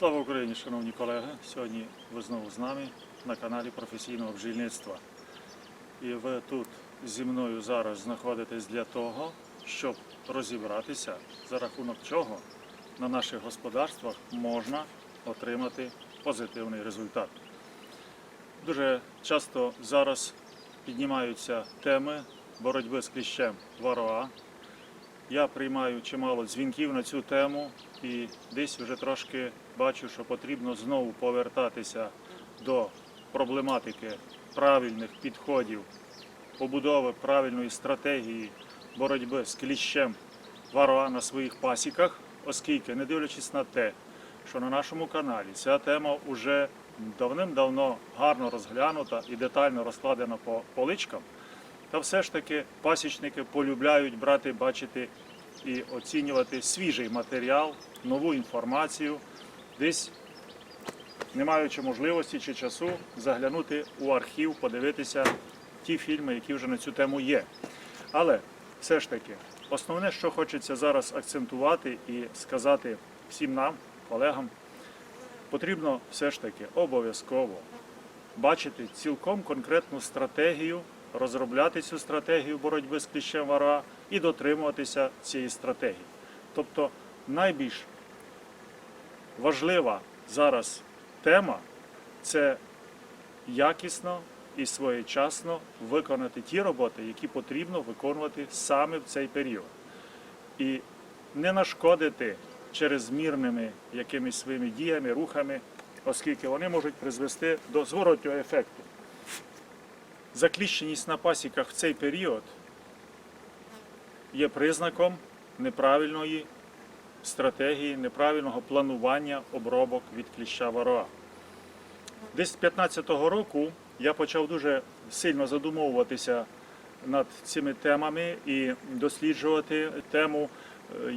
Слава Україні, шановні колеги! Сьогодні ви знову з нами на каналі професійного бджільництва. І ви тут зі мною зараз знаходитесь для того, щоб розібратися, за рахунок чого на наших господарствах можна отримати позитивний результат. Дуже часто зараз піднімаються теми боротьби з кліщем вароа, я приймаю чимало дзвінків на цю тему і десь вже трошки бачу, що потрібно знову повертатися до проблематики правильних підходів, побудови правильної стратегії боротьби з кліщем вароа на своїх пасіках, оскільки, не дивлячись на те, що на нашому каналі ця тема вже давним-давно гарно розглянута і детально розкладена по поличкам. Та все ж таки пасічники полюбляють брати, бачити і оцінювати свіжий матеріал, нову інформацію, десь не маючи можливості чи часу заглянути у архів, подивитися ті фільми, які вже на цю тему є. Але все ж таки, основне, що хочеться зараз акцентувати і сказати всім нам, колегам, потрібно все ж таки обов'язково бачити цілком конкретну стратегію, розробляти цю стратегію боротьби з кліщем вара і дотримуватися цієї стратегії. Тобто найбільш важлива зараз тема це якісно і своєчасно виконати ті роботи, які потрібно виконувати саме в цей період. І не нашкодити чрезмірними якимись своїми діями, рухами, оскільки вони можуть призвести до зворотнього ефекту. Закліщеність на пасіках в цей період є признаком неправильної стратегії, неправильного планування обробок від кліща вароа. Десь з 15-го року я почав дуже сильно задумовуватися над цими темами і досліджувати тему,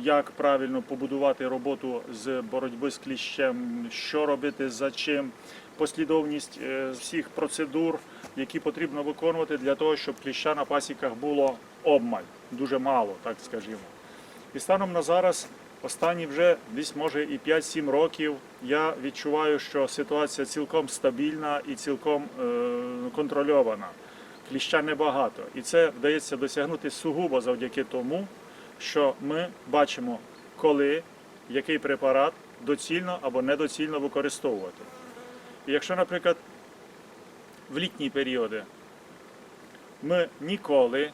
як правильно побудувати роботу з боротьби з кліщем, що робити, за чим, послідовність е, всіх процедур, які потрібно виконувати для того, щоб кліща на пасіках було обмаль, дуже мало, так скажімо. І станом на зараз, останні вже десь може і 5-7 років, я відчуваю, що ситуація цілком стабільна і цілком е, контрольована. Кліща небагато. І це вдається досягнути сугубо завдяки тому, що ми бачимо, коли який препарат доцільно або недоцільно використовувати. І якщо, наприклад, в літні періоди ми ніколи,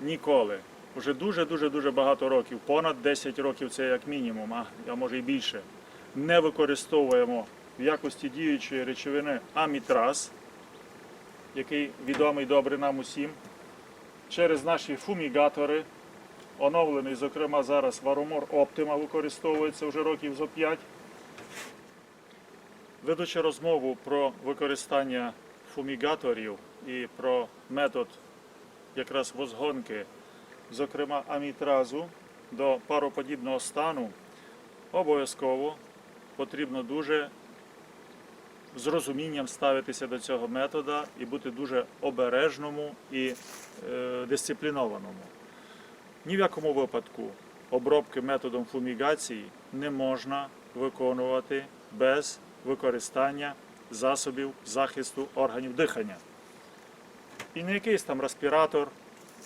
ніколи, вже дуже-дуже дуже багато років, понад 10 років це як мінімум, а а може і більше, не використовуємо в якості діючої речовини амітраз, який відомий добре нам усім, через наші фумігатори, оновлений, зокрема, зараз Варомор Оптима використовується вже років зо 5. Ведучи розмову про використання фумігаторів і про метод якраз возгонки, зокрема амітразу до пароподібного стану, обов'язково потрібно дуже з розумінням ставитися до цього метода і бути дуже обережному і е, дисциплінованому. Ні в якому випадку обробки методом фумігації не можна виконувати без використання засобів захисту органів дихання. І не якийсь там респіратор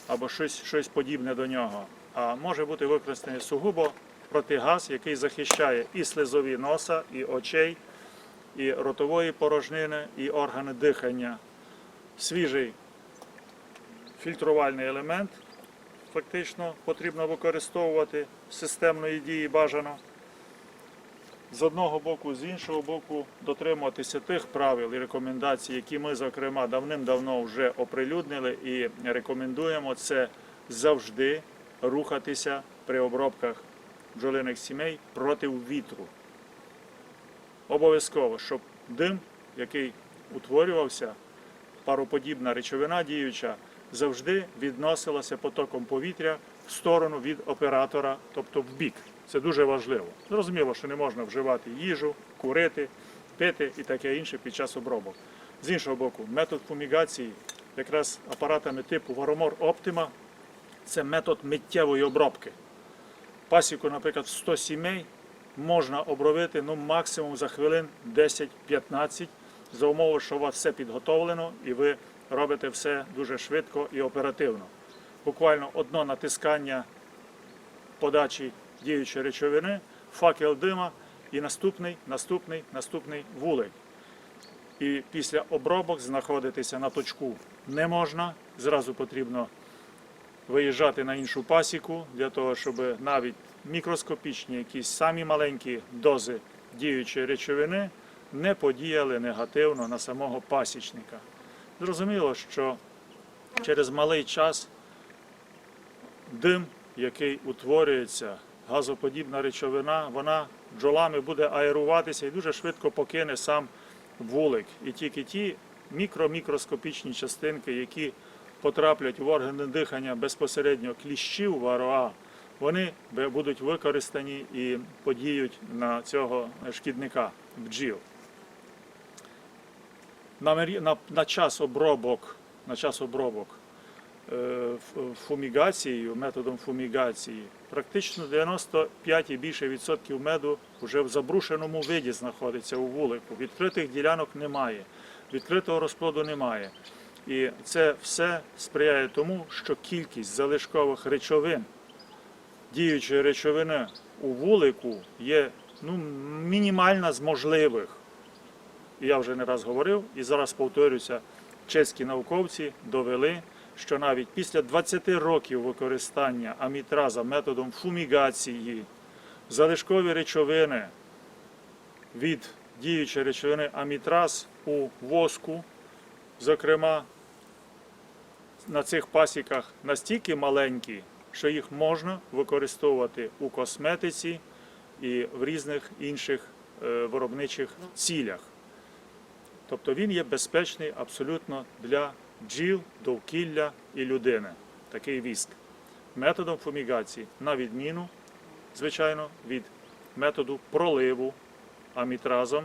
або щось, щось подібне до нього, а може бути використаний сугубо протигаз, який захищає і слизові носа, і очей, і ротової порожнини, і органи дихання. Свіжий фільтрувальний елемент фактично потрібно використовувати системної дії бажано. З одного боку, з іншого боку, дотримуватися тих правил і рекомендацій, які ми, зокрема, давним-давно вже оприлюднили і рекомендуємо, це завжди рухатися при обробках бджолиних сімей проти вітру. Обов'язково, щоб дим, який утворювався, пароподібна речовина діюча, завжди відносилася потоком повітря в сторону від оператора, тобто в бік. Це дуже важливо. Зрозуміло, що не можна вживати їжу, курити, пити і таке інше під час обробок. З іншого боку, метод фумігації якраз апаратами типу Vaромor Optima. Це метод миттєвої обробки. Пасіку, наприклад, в 100 сімей можна обробити ну, максимум за хвилин 10-15, за умови, що у вас все підготовлено і ви робите все дуже швидко і оперативно. Буквально одно натискання подачі діючої речовини, факел дима і наступний, наступний, наступний вулик. І після обробок знаходитися на точку не можна. Зразу потрібно виїжджати на іншу пасіку для того, щоб навіть мікроскопічні, якісь самі маленькі дози діючої речовини не подіяли негативно на самого пасічника. Зрозуміло, що через малий час дим, який утворюється, газоподібна речовина, вона бджолами буде аеруватися і дуже швидко покине сам вулик. І тільки ті мікро-мікроскопічні частинки, які потраплять в органи дихання безпосередньо кліщів вароа, вони будуть використані і подіють на цього шкідника бджіл. На, на, час обробок, на час обробок е, фумігацією, методом фумігації, практично 95 і більше відсотків меду вже в забрушеному виді знаходиться у вулику. Відкритих ділянок немає, відкритого розплоду немає. І це все сприяє тому, що кількість залишкових речовин, діючої речовини у вулику є ну, мінімальна з можливих. Я вже не раз говорив, і зараз повторюся, чеські науковці довели, що навіть після 20 років використання амітраза методом фумігації залишкові речовини від діючої речовини амітраз у воску, зокрема, на цих пасіках настільки маленькі, що їх можна використовувати у косметиці і в різних інших е, виробничих цілях. Тобто він є безпечний абсолютно для бджіл, довкілля і людини. Такий віск. Методом фумігації, на відміну, звичайно, від методу проливу амітразом,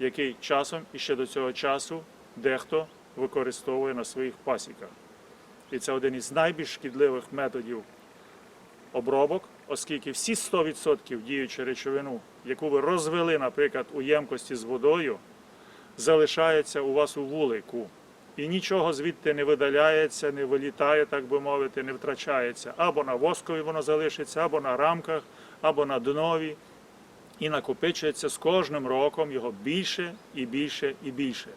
який часом і ще до цього часу дехто використовує на своїх пасіках. І це один із найбільш шкідливих методів обробок, оскільки всі 100% діючої речовину, яку ви розвели, наприклад, у ємкості з водою, залишається у вас у вулику. І нічого звідти не видаляється, не вилітає, так би мовити, не втрачається. Або на воскові воно залишиться, або на рамках, або на днові. І накопичується з кожним роком його більше і більше і більше.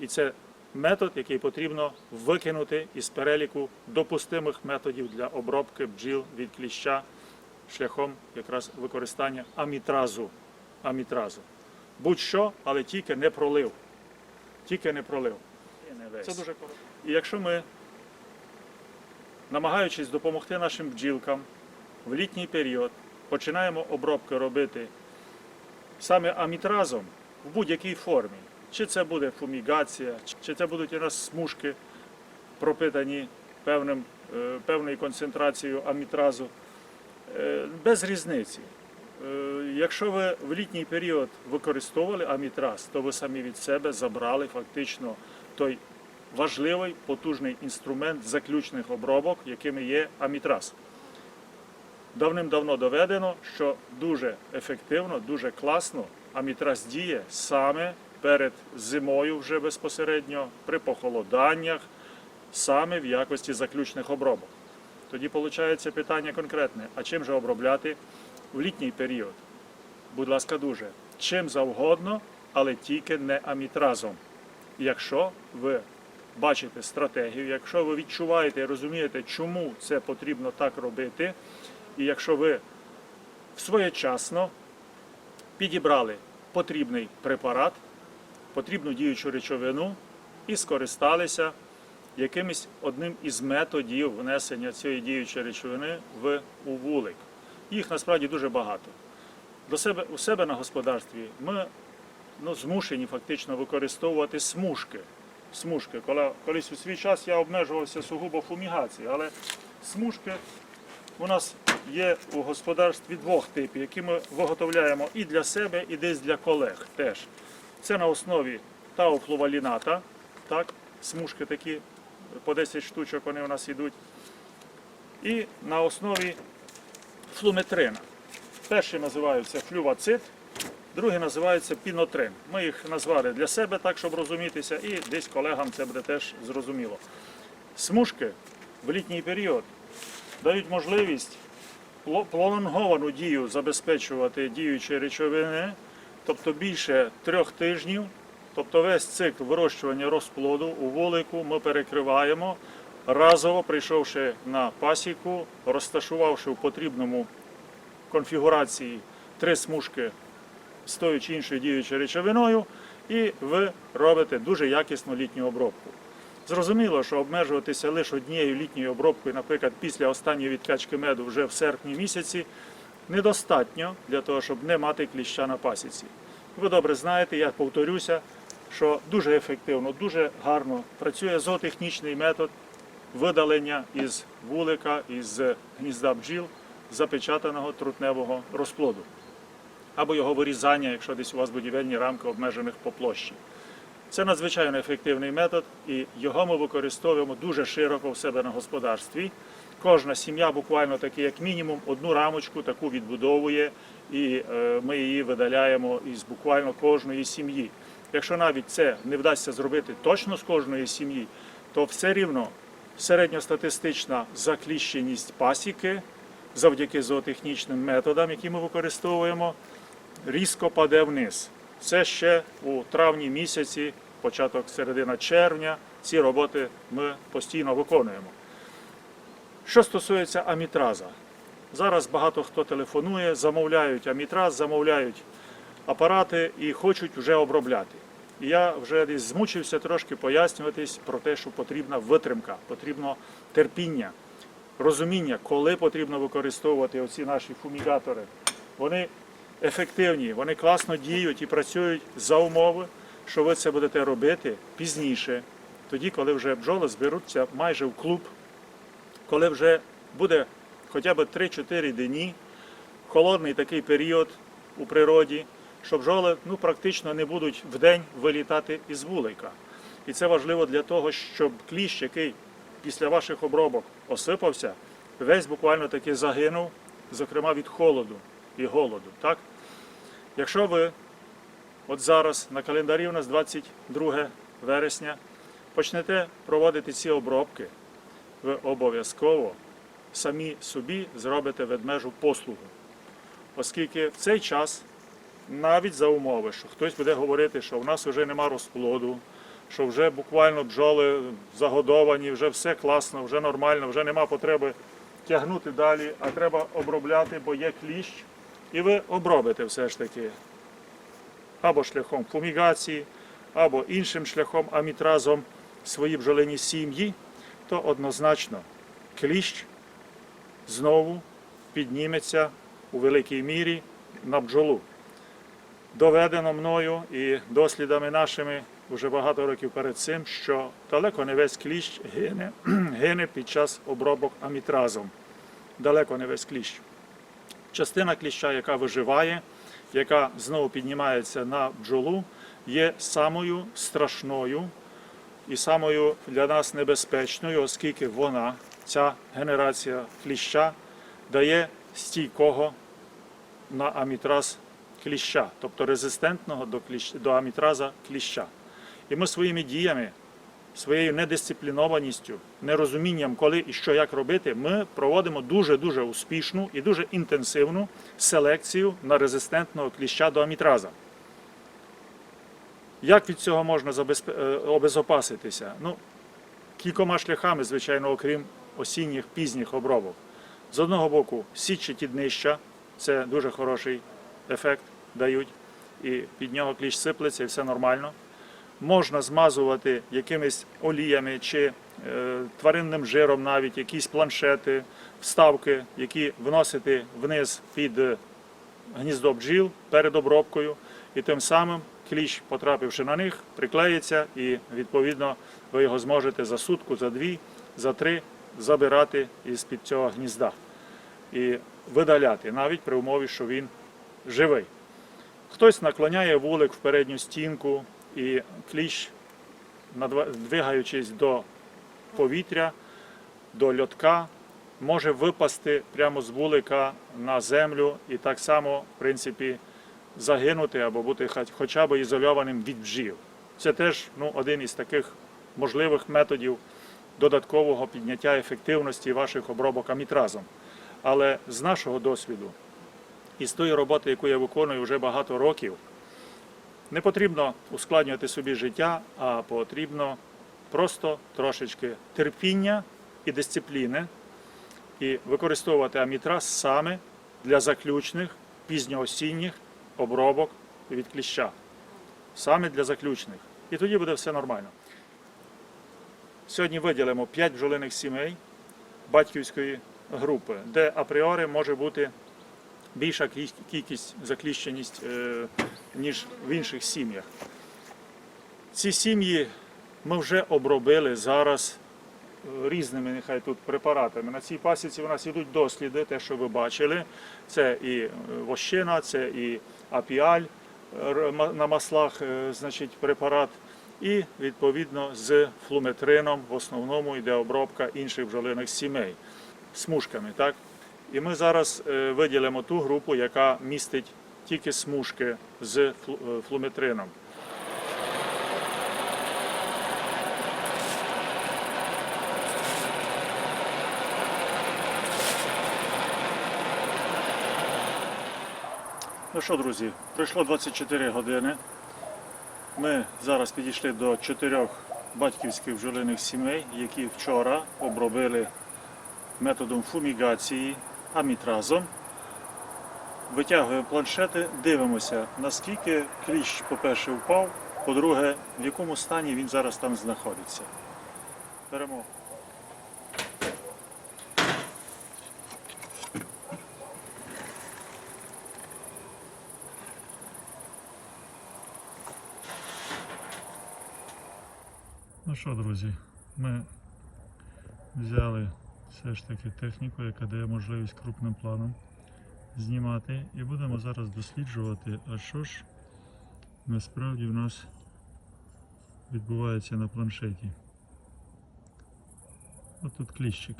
І це метод, який потрібно викинути із переліку допустимих методів для обробки бджіл від кліща шляхом якраз використання амітразу. амітразу. Будь-що, але тільки не пролив. Тільки не пролив. Це дуже коротко. І якщо ми, намагаючись допомогти нашим бджілкам в літній період, починаємо обробки робити саме амітразом в будь-якій формі. Чи це буде фумігація, чи це будуть у нас смужки пропитані певним, е, певною концентрацією амітразу. Е, Без різниці. Е, Якщо ви в літній період використовували амітраз, то ви самі від себе забрали фактично той важливий потужний інструмент заключних обробок, якими є амітраз. Давним-давно доведено, що дуже ефективно, дуже класно амітраз діє саме перед зимою вже безпосередньо, при похолоданнях, саме в якості заключних обробок. Тоді виходить питання конкретне: а чим же обробляти в літній період? Будь ласка, дуже. Чим завгодно, але тільки не амітразом. Якщо ви бачите стратегію, якщо ви відчуваєте і розумієте, чому це потрібно так робити, і якщо ви своєчасно підібрали потрібний препарат, потрібну діючу речовину і скористалися якимось одним із методів внесення цієї діючої речовини в у вулик. Їх насправді дуже багато. До себе у себе на господарстві ми ну, змушені фактично використовувати смужки. Смужки. Коли, колись у свій час я обмежувався сугубо фумігацією, але смужки у нас є у господарстві двох типів, які ми виготовляємо і для себе, і десь для колег теж. Це на основі тауфлуваліната, так, смужки такі по 10 штучок вони у нас йдуть. І на основі флуметрина. Перший називаються флювацит, другий називається пінотрин. Ми їх назвали для себе так, щоб розумітися, і десь колегам це буде теж зрозуміло. Смужки в літній період дають можливість пролонговану дію забезпечувати діючі речовини, тобто більше трьох тижнів. Тобто весь цикл вирощування розплоду у вулику ми перекриваємо, разово прийшовши на пасіку, розташувавши в потрібному конфігурації три смужки з тою чи іншою діючою речовиною, і ви робите дуже якісну літню обробку. Зрозуміло, що обмежуватися лише однією літньою обробкою, наприклад, після останньої відкачки меду вже в серпні місяці, недостатньо для того, щоб не мати кліща на пасіці. Ви добре знаєте, я повторюся, що дуже ефективно, дуже гарно працює зоотехнічний метод видалення із вулика, із гнізда бджіл запечатаного трутневого розплоду або його вирізання, якщо десь у вас будівельні рамки обмежених по площі. Це надзвичайно ефективний метод, і його ми використовуємо дуже широко в себе на господарстві. Кожна сім'я буквально таки, як мінімум, одну рамочку таку відбудовує, і е, ми її видаляємо із буквально кожної сім'ї. Якщо навіть це не вдасться зробити точно з кожної сім'ї, то все рівно середньостатистична закліщеність пасіки завдяки зоотехнічним методам, які ми використовуємо, різко паде вниз. Це ще у травні місяці, початок середина червня. Ці роботи ми постійно виконуємо. Що стосується амітраза, зараз багато хто телефонує, замовляють амітраз, замовляють апарати і хочуть вже обробляти. І я вже десь змучився трошки пояснюватись про те, що потрібна витримка, потрібно терпіння, розуміння, коли потрібно використовувати оці наші фумігатори. Вони ефективні, вони класно діють і працюють за умови, що ви це будете робити пізніше, тоді, коли вже бджоли зберуться майже в клуб, коли вже буде хоча б 3-4 дні, холодний такий період у природі, що бджоли ну, практично не будуть в день вилітати із вулика. І це важливо для того, щоб кліщ, який після ваших обробок осипався, весь буквально таки загинув, зокрема від холоду і голоду. Так? Якщо ви от зараз на календарі у нас 22 вересня почнете проводити ці обробки, ви обов'язково самі собі зробите ведмежу послугу. Оскільки в цей час, навіть за умови, що хтось буде говорити, що в нас вже нема розплоду, що вже буквально бджоли загодовані, вже все класно, вже нормально, вже нема потреби тягнути далі, а треба обробляти, бо є кліщ, і ви обробите все ж таки або шляхом фумігації, або іншим шляхом амітразом свої бджолині сім'ї, то однозначно кліщ знову підніметься у великій мірі на бджолу. Доведено мною і дослідами нашими вже багато років перед цим, що далеко не весь кліщ гине, гине під час обробок амітразом. Далеко не весь кліщ. Частина кліща, яка виживає, яка знову піднімається на бджолу, є самою страшною і самою для нас небезпечною, оскільки вона, ця генерація кліща, дає стійкого на амітраз кліща, тобто резистентного до, кліщ, до амітраза кліща. І ми своїми діями, своєю недисциплінованістю, нерозумінням, коли і що як робити, ми проводимо дуже-дуже успішну і дуже інтенсивну селекцію на резистентного кліща до амітраза. Як від цього можна забезпе- е, обезопаситися? Ну, кількома шляхами, звичайно, окрім осінніх пізніх обробок. З одного боку, січаті днища, це дуже хороший ефект дають, і під нього кліщ сиплеться, і все нормально. Можна змазувати якимись оліями чи е, тваринним жиром навіть якісь планшети, вставки, які вносити вниз під е, гніздо бджіл перед обробкою, і тим самим кліщ, потрапивши на них, приклеїться, і відповідно ви його зможете за сутку, за дві, за три забирати із під цього гнізда і видаляти, навіть при умові, що він живий. Хтось наклоняє вулик в передню стінку, і кліщ, двигаючись до повітря до льотка, може випасти прямо з вулика на землю і так само, в принципі, загинути або бути хоча б ізольованим від бджіл. Це теж ну, один із таких можливих методів додаткового підняття ефективності ваших обробок амітразом. Але з нашого досвіду і з тої роботи, яку я виконую вже багато років, не потрібно ускладнювати собі життя, а потрібно просто трошечки терпіння і дисципліни і використовувати амітраз саме для заключних пізньоосінніх обробок від кліща. Саме для заключних. І тоді буде все нормально. Сьогодні виділимо 5 бджолиних сімей батьківської групи, де апріорі може бути більша кількість закліщеність, е, ніж в інших сім'ях. Ці сім'ї ми вже обробили зараз е, різними нехай тут препаратами. На цій пасіці у нас йдуть досліди, те, що ви бачили. Це і е, вощина, це і апіаль на маслах, значить, препарат. І відповідно з флуметрином в основному йде обробка інших бджолиних сімей смужками. Так? І ми зараз е, виділимо ту групу, яка містить тільки смужки з е, флуметрином. Ну що, друзі, пройшло 24 години. Ми зараз підійшли до чотирьох батьківських бджолиних сімей, які вчора обробили методом фумігації амітразом. Витягуємо планшети, дивимося, наскільки кліщ, по-перше, впав, по-друге, в якому стані він зараз там знаходиться. Беремо. Ну що, друзі, ми взяли все ж таки техніку, яка дає можливість крупним планом знімати. І будемо зараз досліджувати, а що ж насправді в нас відбувається на планшеті. От тут кліщик.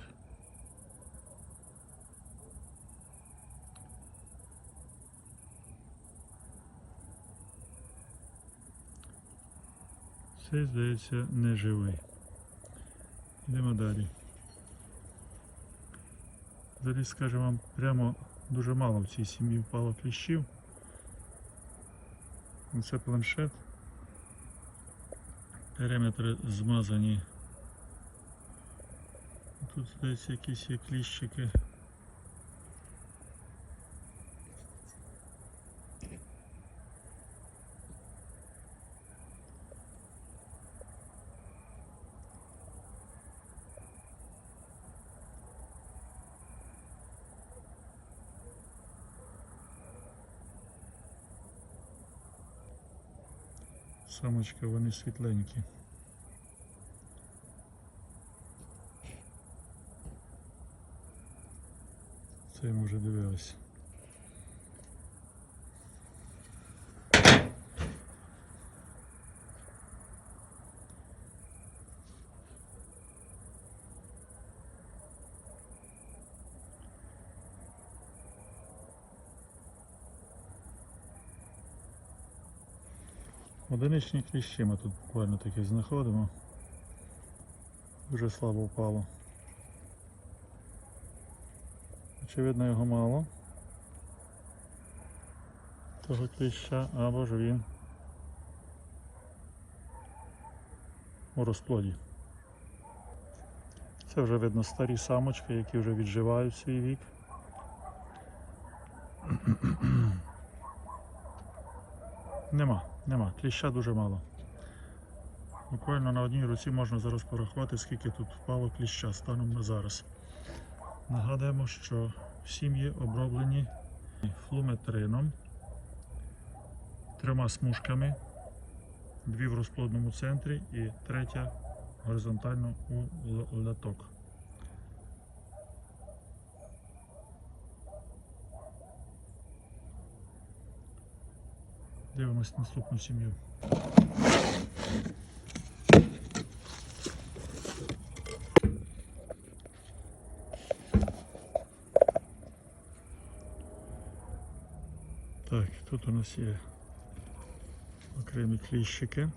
Цей, здається, не живий. Йдемо далі. Взагалі, скажу вам, прямо дуже мало в цій сім'ї впало кліщів. Це планшет. Периметри змазані. Тут, здається, якісь є кліщики. Самочка, вони світленькі. Це ми вже дивилися. Одиничні кліщі ми тут буквально таки знаходимо. Дуже слабо впало. Очевидно його мало. Того кліща, або ж він у розплоді. Це вже видно старі самочки, які вже відживають свій вік. Нема, нема. Кліща дуже мало. Буквально на одній руці можна зараз порахувати, скільки тут впало кліща станом на зараз. Нагадуємо, що сім'ї оброблені флуметрином, трьома смужками, дві в розплодному центрі і третя горизонтально у л- Дивимось наступну сім'ю. Так, тут у нас є окремі кліщики.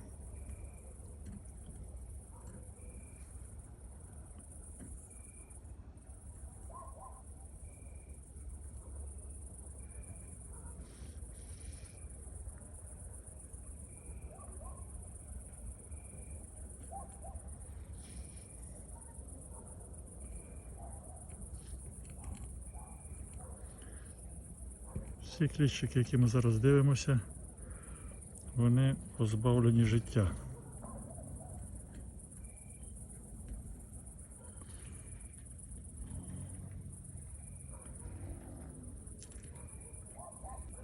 Всі кліщики, які ми зараз дивимося, вони позбавлені життя.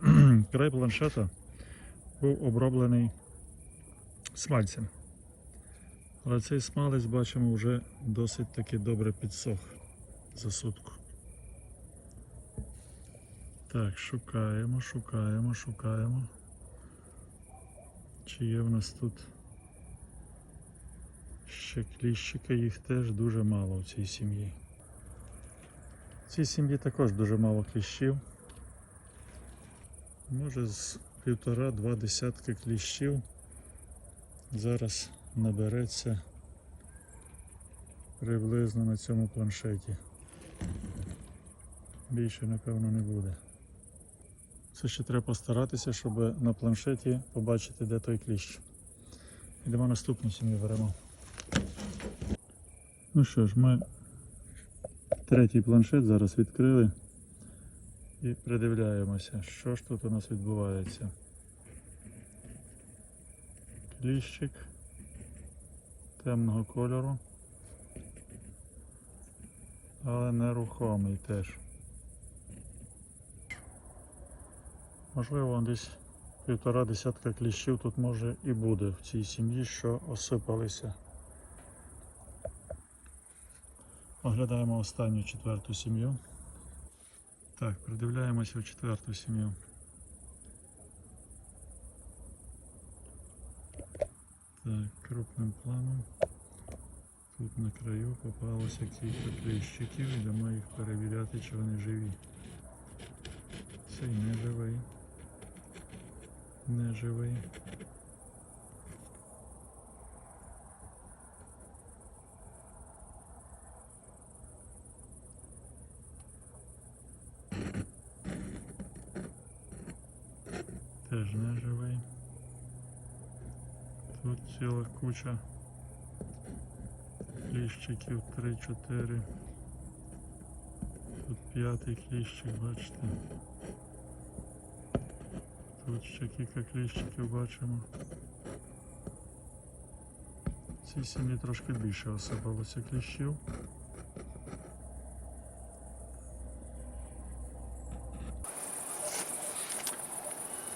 Край планшета був оброблений смальцем. Але цей смалець, бачимо, вже досить таки добре підсох за сутку. Так, шукаємо, шукаємо, шукаємо. Чи є в нас тут ще кліщики, їх теж дуже мало в цій сім'ї. В цій сім'ї також дуже мало кліщів. Може з півтора-два десятки кліщів зараз набереться приблизно на цьому планшеті. Більше, напевно, не буде. Це ще треба постаратися, щоб на планшеті побачити, де той кліщ. Йдемо наступну сім'ю беремо. Ну що ж, ми третій планшет зараз відкрили і придивляємося, що ж тут у нас відбувається. Кліщик темного кольору, але нерухомий теж. Можливо, десь півтора десятка кліщів тут може і буде в цій сім'ї, що осипалися. Оглядаємо останню четверту сім'ю. Так, придивляємося в четверту сім'ю. Так, крупним планом. Тут на краю попалося кілька кліщиків, йдемо їх перевіряти, чи вони живі. Цей не живий. Не живий. Теж не живий. Тут ціла куча кліщиків 3-4. Тут п'ятий кліщик, бачите. Тут ще кілька кліщиків бачимо. В цій сім'ї трошки більше осипалося кліщів.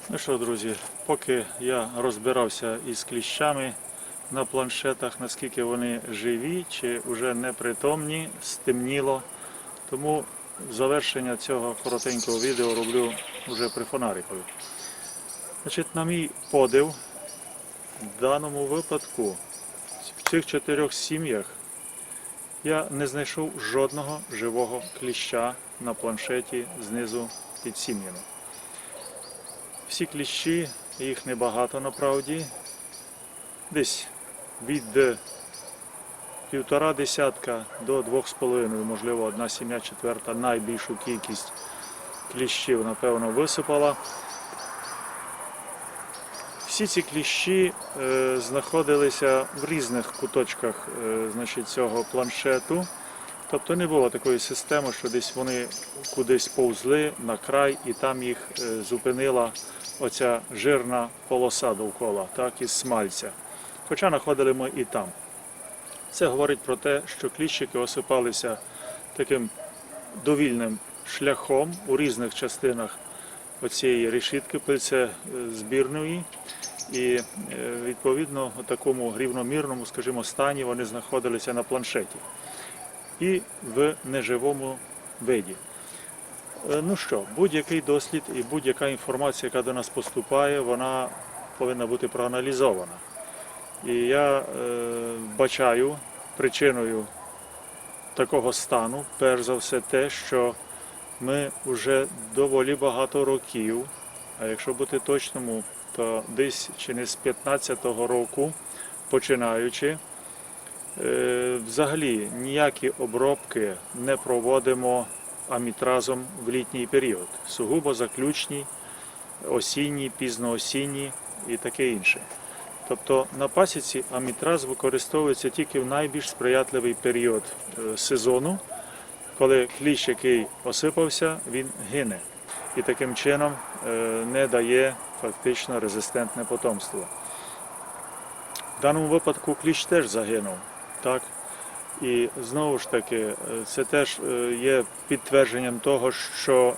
Ну що, друзі, поки я розбирався із кліщами на планшетах, наскільки вони живі чи вже непритомні, стемніло. Тому завершення цього коротенького відео роблю вже при фонарикові. Значить, на мій подив, в даному випадку, в цих чотирьох сім'ях я не знайшов жодного живого кліща на планшеті знизу під сім'ями. Всі кліщі, їх небагато направді, десь від півтора десятка до двох з половиною, можливо, одна сім'я четверта найбільшу кількість кліщів, напевно, висипала. Всі ці кліщі е, знаходилися в різних куточках е, значить, цього планшету. Тобто не було такої системи, що десь вони кудись повзли на край і там їх е, зупинила оця жирна полоса довкола, так, із смальця. Хоча знаходили ми і там. Це говорить про те, що кліщики осипалися таким довільним шляхом у різних частинах оцієї решітки пильцезбірної. І е, відповідно у такому рівномірному, скажімо, стані вони знаходилися на планшеті і в неживому виді. Е, Ну що, будь-який дослід і будь-яка інформація, яка до нас поступає, вона повинна бути проаналізована. І я е, бачаю причиною такого стану, перш за все, те, що ми вже доволі багато років а якщо бути точному, то десь чи не з 15-го року, починаючи, е, взагалі ніякі обробки не проводимо амітразом в літній період. Сугубо заключні, осінні, пізноосінні і таке інше. Тобто на пасіці амітраз використовується тільки в найбільш сприятливий період е, сезону, коли кліщ, який осипався, він гине і таким чином е, не дає фактично резистентне потомство. В даному випадку кліщ теж загинув. Так? І знову ж таки, е, це теж е, є підтвердженням того, що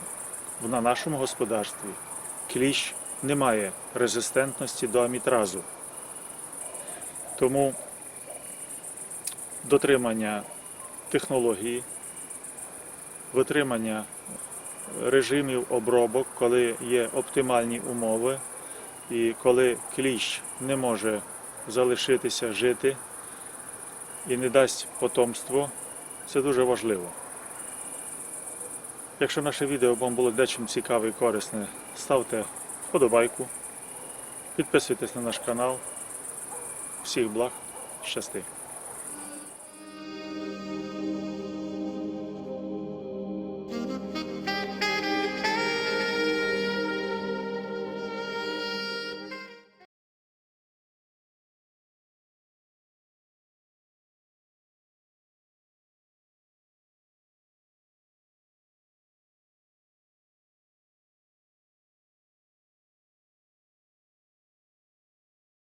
на нашому господарстві кліщ не має резистентності до амітразу. Тому дотримання технології, витримання режимів обробок, коли є оптимальні умови і коли кліщ не може залишитися жити і не дасть потомство, це дуже важливо. Якщо наше відео вам було дечим цікаве і корисне, ставте вподобайку, підписуйтесь на наш канал. Всіх благ, щасти!